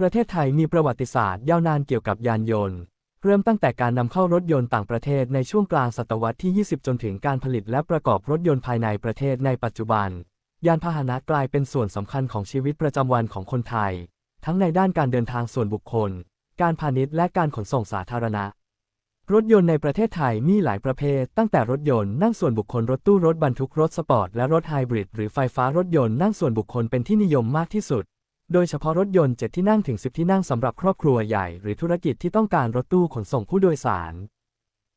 ประเทศไทยมีประวัติศาสตร์ยาวนานเกี่ยวกับยานยนต์ เริ่มตั้งแต่การนำเข้ารถยนต์ต่างประเทศในช่วงกลางศตวรรษที่ 20 จนถึงการผลิตและประกอบรถยนต์ภายในประเทศในปัจจุบัน ยานพาหนะกลายเป็นส่วนสำคัญของชีวิตประจำวันของคนไทย ทั้งในด้านการเดินทางส่วนบุคคล การพาณิชย์และการขนส่งสาธารณะ รถยนต์ในประเทศไทยมีหลายประเภท ตั้งแต่รถยนต์นั่งส่วนบุคคลรถตู้รถบรรทุกรถสปอร์ตและรถไฮบริดหรือไฟฟ้ารถยนต์นั่งส่วนบุคคลเป็นที่นิยมมากที่สุด โดยเฉพาะรถยนต์ 7 ที่นั่งถึง 10 ที่นั่งสำหรับครอบครัวใหญ่ หรือธุรกิจที่ต้องการรถตู้ขนส่งผู้โดยสาร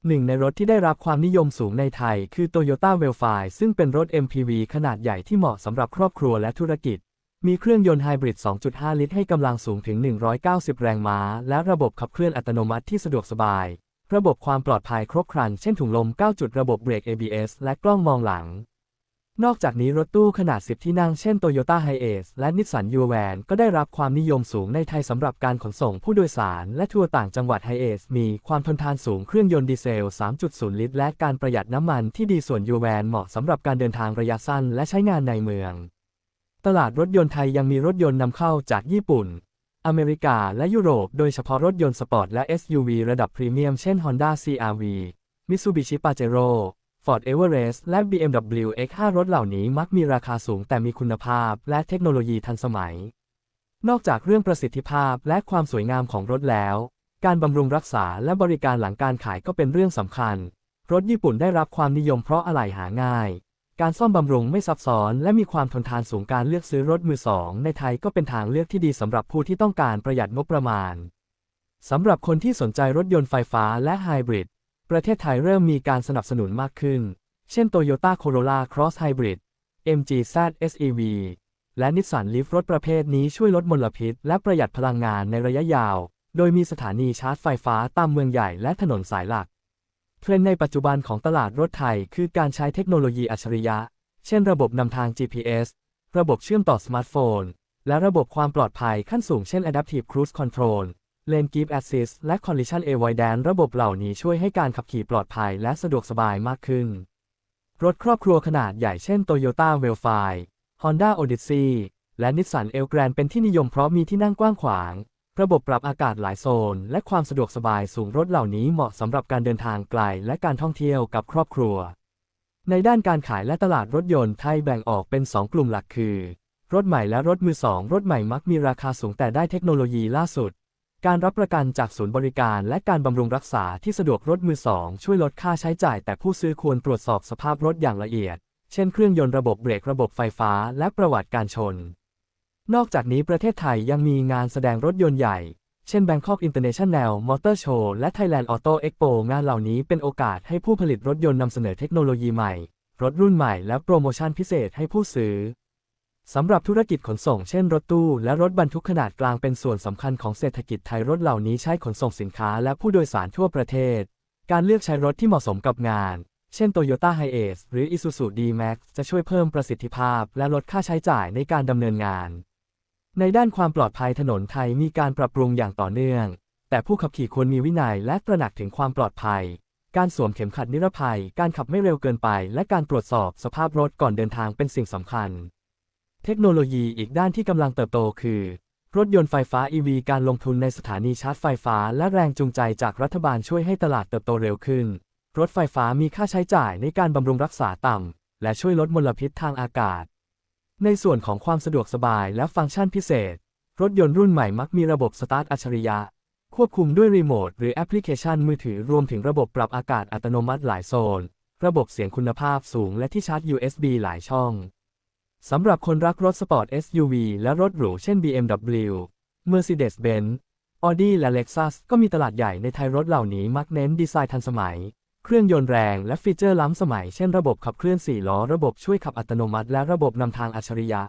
หนึ่งในรถที่ได้รับความนิยมสูงในไทย คือ Toyota w e l f i ซึ่งเป็นรถ MPV ขนาดใหญ่ที่เหมาะสำหรับครอบครัวและธุรกิจ มีเครื่องยนต์ไฮบริด 2.5 ลิตรให้กำลังสูงถึง 190 แรงม้า และระบบขับเคลื่อนอัตโนมัติที่สะดวกสบาย ระบบความปลอดภัยครบครัน เช่นถุงลม 9 จุดระบบเบรก ABS และกล้องมองหลัง นอกจากนี้รถตู้ขนาด 10 ที่นั่งเช่น Toyota h i a c e และ Nissan u v a n ก็ได้รับความนิยมสูงในไทยสำหรับการขนส่งผู้โดยสาร และทัวร์ต่างจังหวัด h i a c e มีความทนทานสูงเครื่องยนต์ดีเซล 3.0 ลิตร และการประหยัดน้ำมันที่ดีส่วน u v a n เหมาะสำหรับการเดินทางระยะสั้นและใช้งานในเมือง ตลาดรถยนต์ไทยยังมีรถยนต์นำเข้าจากญี่ปุ่น อเมริกาและยุโรป โดยเฉพาะรถยนต์สปอร์ตและ SUV ระดับพรีเมียมเช่น Honda CR-V Mitsubishi Pajero Ford Everest และ BMW X5 รถเหล่านี้มักมีราคาสูงแต่มีคุณภาพและเทคโนโลยีทันสมัย นอกจากเรื่องประสิทธิภาพและความสวยงามของรถแล้ว การบำรุงรักษาและบริการหลังการขายก็เป็นเรื่องสำคัญ รถญี่ปุ่นได้รับความนิยมเพราะอะไหล่หาง่าย การซ่อมบำรุงไม่ซับซ้อน และมีความทนทานสูงการเลือกซื้อรถมือสองในไทยก็เป็นทางเลือกที่ดีสำหรับผู้ที่ต้องการประหยัดงบประมาณสำหรับคนที่สนใจรถยนต์ไฟฟ้าและไฮบริด ประเทศไทยเริ่มมีการสนับสนุนมากขึ้น เช่น Toyota Corolla Cross Hybrid MG-Z SEV และ Nissan Leaf รถประเภทนี้ช่วยลดมลพิษ และประหยัดพลังงานในระยะยาว โดยมีสถานีชาร์จไฟฟ้าตามเมืองใหญ่และถนนสายหลัก เทรนด์ในปัจจุบันของตลาดรถไทยคือการใช้เทคโนโลยีอัจฉริยะ เช่น ระบบนำทาง GPS ระบบเชื่อมต่อสมาร์ทโฟน และระบบความปลอดภัยขั้นสูงเช่น Adaptive Cruise Control Lane Keep Assist และ Collision Avoidance ระบบเหล่านี้ช่วยให้การขับขี่ปลอดภัยและสะดวกสบายมากขึ้น รถครอบครัวขนาดใหญ่เช่น Toyota w e l f i Honda Odyssey และ Nissan Elgrand เป็นที่นิยมเพราะมีที่นั่งกว้างขวาง ระบบปรับอากาศหลายโซน และความสะดวกสบายสูงรถเหล่านี้เหมาะสำหรับการเดินทางไกลและการท่องเที่ยวกับครอบครัว ในด้านการขายและตลาดรถยนต์ไทยแบ่งออกเป็น 2 กลุ่มหลักคือ รถใหม่และรถมือสองรถใหม่มักมีราคาสูงแต่ได้เทคโนโลยีล่าสุด การรับประกันจากศูนย์บริการและการบำรุงรักษาที่สะดวกรถมือสองช่วยลดค่าใช้จ่าย แต่ผู้ซื้อควรตรวจสอบสภาพรถอย่างละเอียด เช่นเครื่องยนต์ระบบเบรกระบบไฟฟ้าและประวัติการชน นอกจากนี้ประเทศไทยยังมีงานแสดงรถยนต์ใหญ่ เช่น Bangkok International Motor Show และ Thailand Auto Expo งานเหล่านี้เป็นโอกาสให้ผู้ผลิตรถยนต์นำเสนอเทคโนโลยีใหม่ รถรุ่นใหม่และโปรโมชั่นพิเศษให้ผู้ซื้อ สำหรับธุรกิจขนส่งเช่นรถตู้และรถบรรทุกขนาดกลางเป็นส่วนสำคัญของเศรษฐกิจไทยรถเหล่านี้ใช้ขนส่งสินค้าและผู้โดยสารทั่วประเทศ การเลือกใช้รถที่เหมาะสมกับงาน เช่น Toyota h i a c e หรือ Isuzu D-Max จะช่วยเพิ่มประสิทธิภาพและลดค่าใช้จ่ายในการดำเนินงาน ในด้านความปลอดภัยถนนไทยมีการปรับปรุงอย่างต่อเนื่อง แต่ผู้ขับขี่ควรมีวินัยและตระหนักถึงความปลอดภัย การสวมเข็มขัดนิรภัย การขับไม่เร็วเกินไป และการตรวจสอบสภาพรถก่อนเดินทางเป็นสิ่งสำคัญ เทคโนโลยีอีกด้านที่กำลังเติบโตคือ รถยนต์ไฟฟ้า EV การลงทุนในสถานีชาร์จไฟฟ้า และแรงจูงใจจากรัฐบาลช่วยให้ตลาดเติบโตเร็วขึ้น รถไฟฟ้ามีค่าใช้จ่ายในการบำรุงรักษาต่ำ และช่วยลดมลพิษทางอากาศ ในส่วนของความสะดวกสบายและฟังก์ชันพิเศษ รถยนต์รุ่นใหม่มักมีระบบสตาร์ทอัจฉริยะ ควบคุมด้วยรีโมทหรือแอปพลิเคชันมือถือรวมถึงระบบปรับอากาศอัตโนมัติหลายโซน ระบบเสียงคุณภาพสูงและที่ชาร์จ USB หลายช่อง สำหรับคนรักรถสปอร์ต SUV และรถหรูเช่น BMW Mercedes-Benz Audi และ Lexus ก็มีตลาดใหญ่ในไทยรถเหล่านี้มักเน้นดีไซน์ทันสมัย เครื่องยนต์แรงและฟีเจอร์ล้ำสมัย เช่นระบบขับเคลื่อน4ล้อ ระบบช่วยขับอัตโนมัติ และระบบนำทางอัจฉริยะ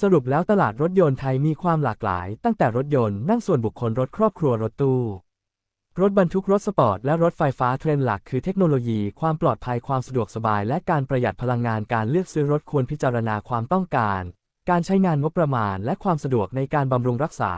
สรุปแล้วตลาดรถยนต์ไทยมีความหลากหลาย ตั้งแต่รถยนต์นั่งส่วนบุคคลรถครอบครัวรถตู้ รถบรรทุกรถสปอร์ตและรถไฟฟ้าเทรนด์หลักคือเทคโนโลยี ความปลอดภัยความสะดวกสบาย และการประหยัดพลังงานการเลือกซื้อรถควรพิจารณาความต้องการ การใช้งานงบประมาณ และความสะดวกในการบำรุงรักษา